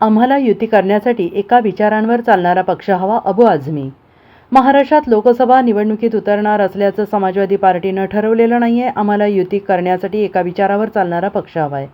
आम्हाला युती करण्यासाठी एका विचारांवर चालणारा पक्ष हवा अबू आझमी. महाराष्ट्रात लोकसभा निवडणुकीत उतरणार असल्याचं समाजवादी पार्टीनं ठरवलेलं नाही आहे आम्हाला युती करण्यासाठी एका विचारावर चालणारा पक्ष हवा आहे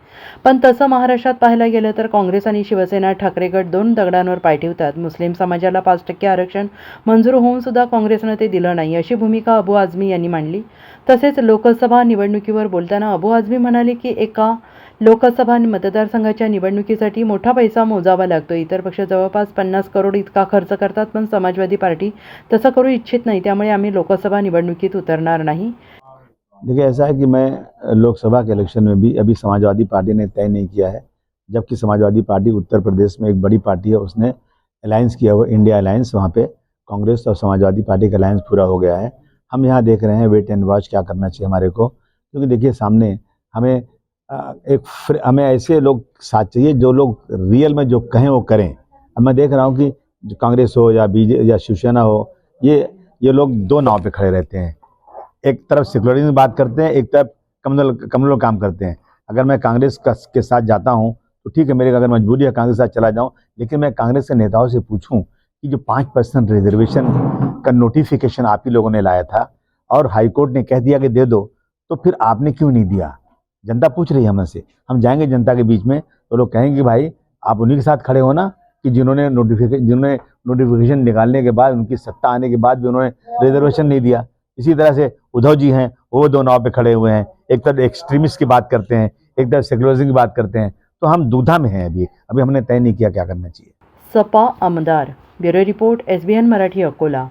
पण तसं महाराष्ट्रात पाहायला गेलं तर काँग्रेस आणि शिवसेना ठाकरे गट दोन दगडांवर पाय ठेवतात. मुस्लिम समाजाला पाच टक्के आरक्षण मंजूर होऊन सुद्धा काँग्रेसनं ते दिलं नाही अशी भूमिका अबू आझमी यांनी मांडली. तसेच लोकसभा निवडणुकीवर बोलताना अबू आझमी म्हणाले की एका लोकसभा मतदारसंघाच्या निवडणुकीसाठी मोठा पैसा मोजावा लागतो इतर पक्ष जवळपास पन्नास करोड इतका खर्च करतात, पण समाजवादी पार्टी तसं करू इच्छित नाही, त्यामुळे आम्ही लोकसभा निवडणुकीत उतरणार नाही. देखिए, ऐसा है कि मैं लोकसभा के इलेक्शन में भी अभी समाजवादी पार्टी ने तय नहीं किया है, जबकि समाजवादी पार्टी उत्तर प्रदेश में एक बड़ी पार्टी है, उसने अलायंस किया हुआ इंडिया अलायंस, वहाँ पे कांग्रेस और समाजवादी पार्टी का अलायंस पूरा हो गया है। हम यहाँ देख रहे हैं, वेट एंड वॉच क्या करना चाहिए हमारे को, क्योंकि देखिए, सामने हमें एक हमें ऐसे लोग साथ चाहिए जो लोग रियल में जो कहें वो करें। अब मैं देख रहा हूँ कि जो कांग्रेस हो या बीजे, या शिवसेना हो, ये ये लोग दो नाव पे खड़े रहते हैं। एक तरफ़ सेकुलरिज्म बात करते हैं, एक तरफ़ कम्युनल कम्युनल काम करते हैं। अगर मैं कांग्रेस का, के साथ जाता हूँ तो ठीक है, मेरी अगर मजबूरी है कांग्रेस के साथ चला जाऊँ, लेकिन मैं कांग्रेस के नेताओं से पूछूँ कि जो पाँच परसेंट रिजर्वेशन का नोटिफिकेशन आप ही लोगों ने लाया था और हाईकोर्ट ने कह दिया कि दे दो तो फिर आपने क्यों नहीं दिया? जनता पूछ रही है हमसे। हम जाएँगे जनता के बीच में तो लोग कहेंगे कि भाई, आप उन्हीं के साथ खड़े हो ना, कि जिन्होंने नोटिफिकेशन जिन्होंने नोटिफिकेशन निकालने के बाद, उनकी सत्ता आने के बाद भी उन्होंने रिजर्वेशन नहीं दिया। इसी तरह से उद्धव जी हैं, वो दो नाव पे खड़े हुए हैं। एक तरफ़ एक्सट्रीमिस्ट की बात करते हैं, एक तरफ़ सेकुलरिज्म की बात करते हैं। तो हम दूधा में हैं अभी। अभी हमने तय नहीं किया क्या करना चाहिए। सपा आमदार, bureau report S B N Marathi Akola.